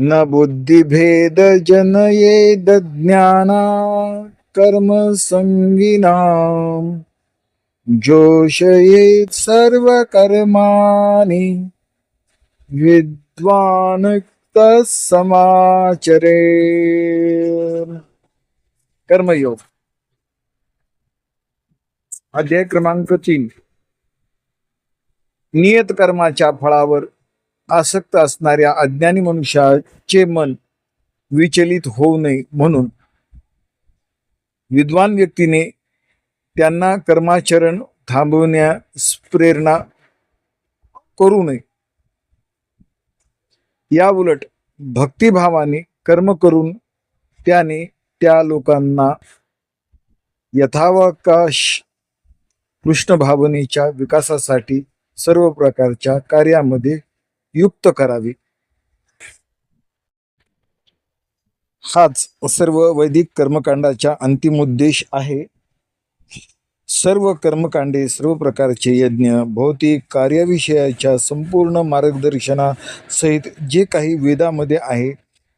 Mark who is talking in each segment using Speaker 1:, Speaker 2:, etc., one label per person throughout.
Speaker 1: न बुद्धिभेद जनयेद ज्ञाना कर्म संगिनाम। जोशयेत सर्व कर्माणि विद्वान समाचरे। कर्मयोग। अध्याय क्रमांक तीन। नियत कर्माच्या फळावर आसक्त असणाऱ्या अज्ञानी मनुष्याचे मन विचलित होऊ नये म्हणून विद्वान व्यक्तीने त्यांना कर्माचरण थांबवण्यास प्रेरणा करू नये. या उलट भक्तिभावाने कर्म करून त्याने त्या लोकांना यथावकाश कृष्ण भावनेच्या विकासासाठी सर्व प्रकारच्या कार्यामध्ये युक्त करावी. हाच सर्व वैदिक कर्मकांडाचा अंतिम उद्देश आहे. सर्व कर्मकांडे सर्व प्रकारचे यज्ञ भौतिक कार्याविषयाच्या संपूर्ण मार्गदर्शनासहित जे काही वेदामध्ये आहे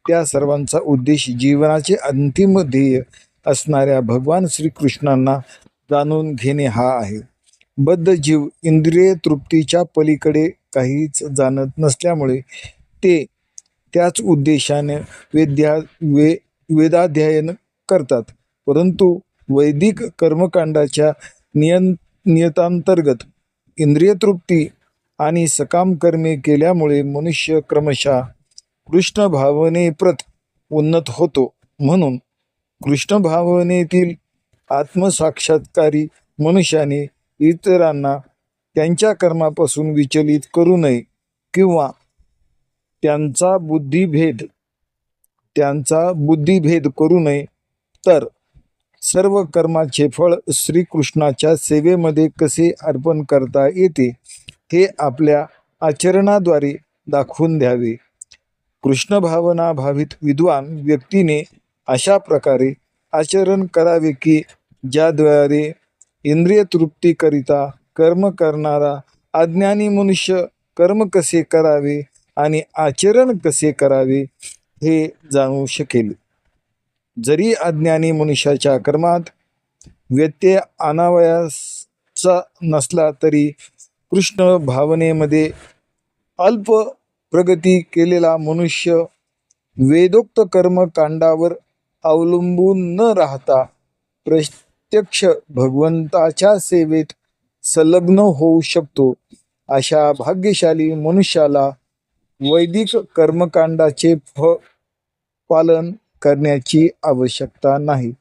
Speaker 1: त्या सर्वांचा उद्देश जीवनाचे अंतिम ध्येय असणाऱ्या भगवान श्रीकृष्णांना जाणून घेणे हा आहे. बद्ध जीव इंद्रिय तृप्तीच्या पलीकडे काहीच जाणत नसल्यामुळे ते त्याच उद्देशाने वेद्या वे वेदाध्ययन करतात. परंतु वैदिक कर्मकांडाच्या नियन नियतांतर्गत इंद्रिय तृप्ती आणि सकाम कर्मे केल्यामुळे मनुष्य क्रमशः कृष्ण भावनेप्रत उन्नत होतो. म्हणून कृष्ण भावनेतील आत्मसाक्षात्कारी मनुष्याने इतरांना त्यांच्या कर्मापासून विचलित करू नये किंवा त्यांचा बुद्धिभेद त्यांचा बुद्धिभेद करू नये तर सर्व कर्माचे फळ श्रीकृष्णाच्या सेवेमध्ये कसे अर्पण करता येते हे आपल्या आचरणाद्वारे दाखवून द्यावे. कृष्ण भावना भावित विद्वान व्यक्तीने अशा प्रकारे आचरण करावे की ज्याद्वारे इंद्रिय तृप्तीकरिता कर्म करणारा अज्ञानी मनुष्य कर्म कसे करावे आणि आचरण कसे करावे हे जाणू शकेल. जरी अज्ञानी मनुष्याच्या कर्मात व्यत्यय आणावयाचा नसला तरी कृष्ण भावनेमध्ये अल्प प्रगती केलेला मनुष्य वेदोक्त कर्मकांडावर अवलंबून न राहता प्रत्यक्ष भगवंताच्या सेवेत संलग्न होऊ शकतो. अशा भाग्यशाली मनुष्याला वैदिक कर्मकांडाचे फ पालन करण्याची आवश्यकता नाही.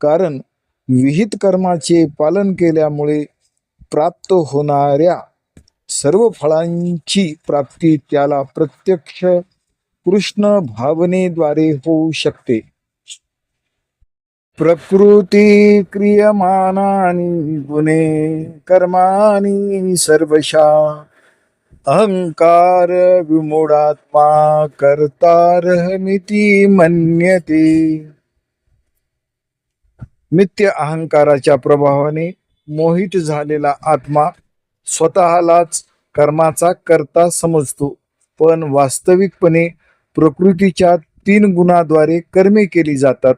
Speaker 1: कारण विहित कर्माचे पालन केल्यामुळे प्राप्त होणाऱ्या सर्व फळांची प्राप्ती त्याला प्रत्यक्ष कृष्ण भावनेद्वारे होऊ शकते. प्रकृती क्रियमानानी गुणे कर्माणि सर्वशा अहंकार विमूढात्मा कर्तारहमिती मन्यते। नित्य अहंकाराच्या प्रभावाने मोहित झालेला आत्मा स्वतःलाच कर्माचा करता समजतो पण वास्तविकपणे प्रकृतीच्या तीन गुणाद्वारे कर्मे केली जातात.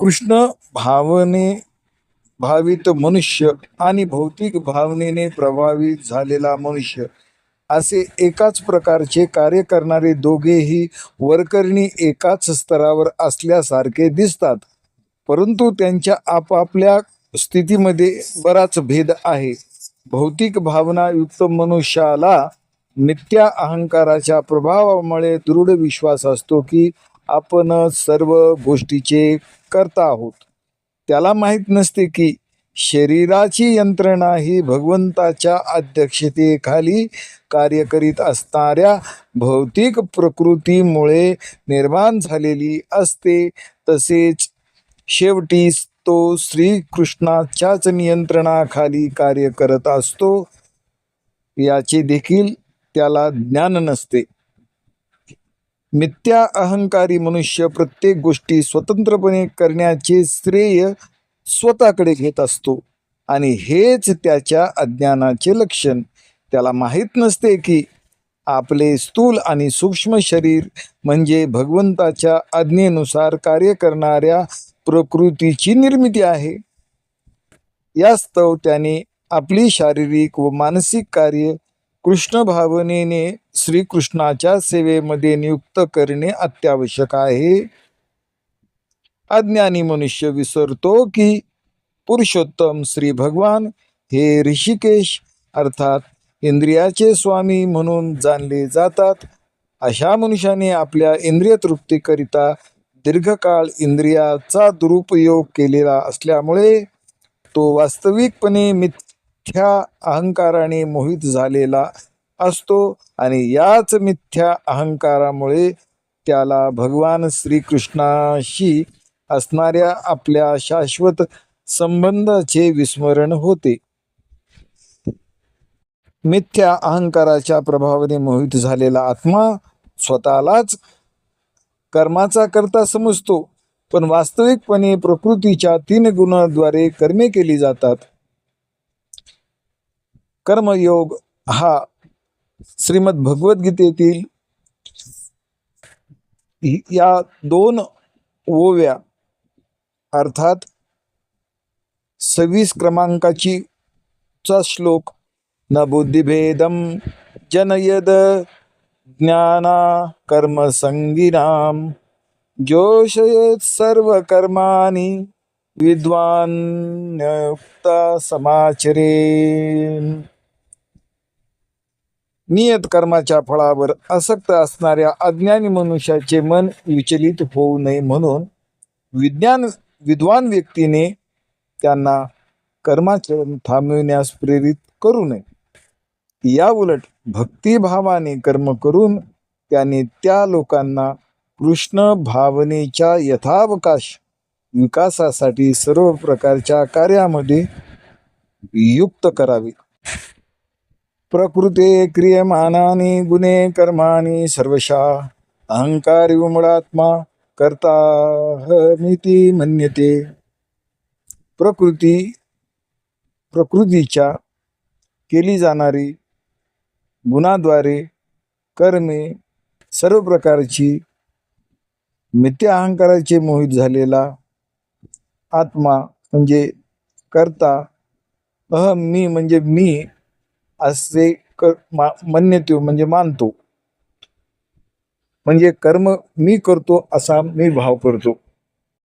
Speaker 1: कृष्ण भावने भावित मनुष्य आणि भौतिक भावनेने प्रभावित झालेला मनुष्य. असे एकाच प्रकारचे कार्य करणारे दोघेही वरकरणी एकाच स्तरावर असल्यासारखे दिसतात. परंतु त्यांच्या आपापल्या स्थितीमध्ये बराच भेद आहे. भौतिक भावना युक्त मनुष्याला नित्या अहंकाराच्या प्रभावामुळे दृढ विश्वास असतो की आपण सर्व गोष्टीचे करता आहोत. त्याला माहीत नसते की शरीराची यंत्रणा ही भगवंताच्या अध्यक्षतेखाली कार्य करीत असणाऱ्या भौतिक प्रकृतीमुळे निर्माण झालेली असते. तसेच शेवटी तो श्रीकृष्णाच्याच नियंत्रणाखाली कार्य करत असतो. याचे देखील त्याला ज्ञान नसते. मिथ्या अहंकारी मनुष्य प्रत्येक गोष्टी स्वतंत्रपणे करण्याचे श्रेय स्वतःकडे घेत असतो. आणि हेच त्याच्या अज्ञानाचे लक्षण. त्याला माहीत नसते की आपले स्थूल आणि सूक्ष्म शरीर म्हणजे भगवंताच्या आज्ञेनुसार कार्य करणाऱ्या प्रकृतीची निर्मिती आहे. यास्तव त्याने आपली शारीरिक व मानसिक कार्य कृष्ण भावनेने श्रीकृष्णाच्या सेवेमध्ये नियुक्त करणे अत्यावश्यक आहे. अज्ञानी मनुष्य विसरतो की पुरुषोत्तम श्री भगवान हे ऋषिकेश अर्थात इंद्रियाचे स्वामी म्हणून जाणले जातात. अशा मनुष्याने आपल्या इंद्रिय तृप्तीकरिता दीर्घकाळ इंद्रियाचा दुरुपयोग केलेला असल्यामुळे तो वास्तविकपणे मिथ्या अहंकाराने मोहित झालेला असतो आणि याच मिथ्या अहंकारामुळे त्याला भगवान श्रीकृष्णाशी असणाऱ्या आपल्या शाश्वत संबंधाचे विस्मरण होते. मिथ्या अहंकाराच्या प्रभावाने मोहित झालेला आत्मा स्वतःलाच कर्माचा करता समजतो पण वास्तविकपणे प्रकृतीच्या तीन गुणाद्वारे कर्मे केली जातात. कर्मयोग हा श्रीमद भगवद्गीतेतील या दोन ओव्या अर्थात सव्वीस क्रमांकाची चा श्लोक न बुद्धिभेदम जनयद ज्ञाना कर्मसंगिनाम जोषयेत सर्व कर्माणी विद्वान समाचरे नियत कर्माच्या फळावर आसक्त असणाऱ्या अज्ञानी मनुष्याचे मन विचलित होऊ नये म्हणून विज्ञान विद्वान व्यक्तीने त्यांना कर्माचरण थांबविण्यास प्रेरित करू नये. या उलट भक्तिभावाने कर्म करून त्याने त्या लोकांना कृष्ण भावनेच्या यथावकाश विकासासाठी सर्व प्रकारच्या कार्यामध्ये युक्त करावे. प्रकृते क्रियमानानी गुणे कर्माणी सर्वशा अहंकारी विमुळात्मा करताहमिती मन्यते। प्रकृती प्रकृतीच्या केली जाणारी गुणाद्वारे कर्मे सर्व प्रकारची मिथ्या अहंकाराचे मोहित झालेला आत्मा म्हणजे करता अहम मी म्हणजे मी असे क म्हणजे मानतो. म्हणजे कर्म मी करतो असा मी भाव करतो.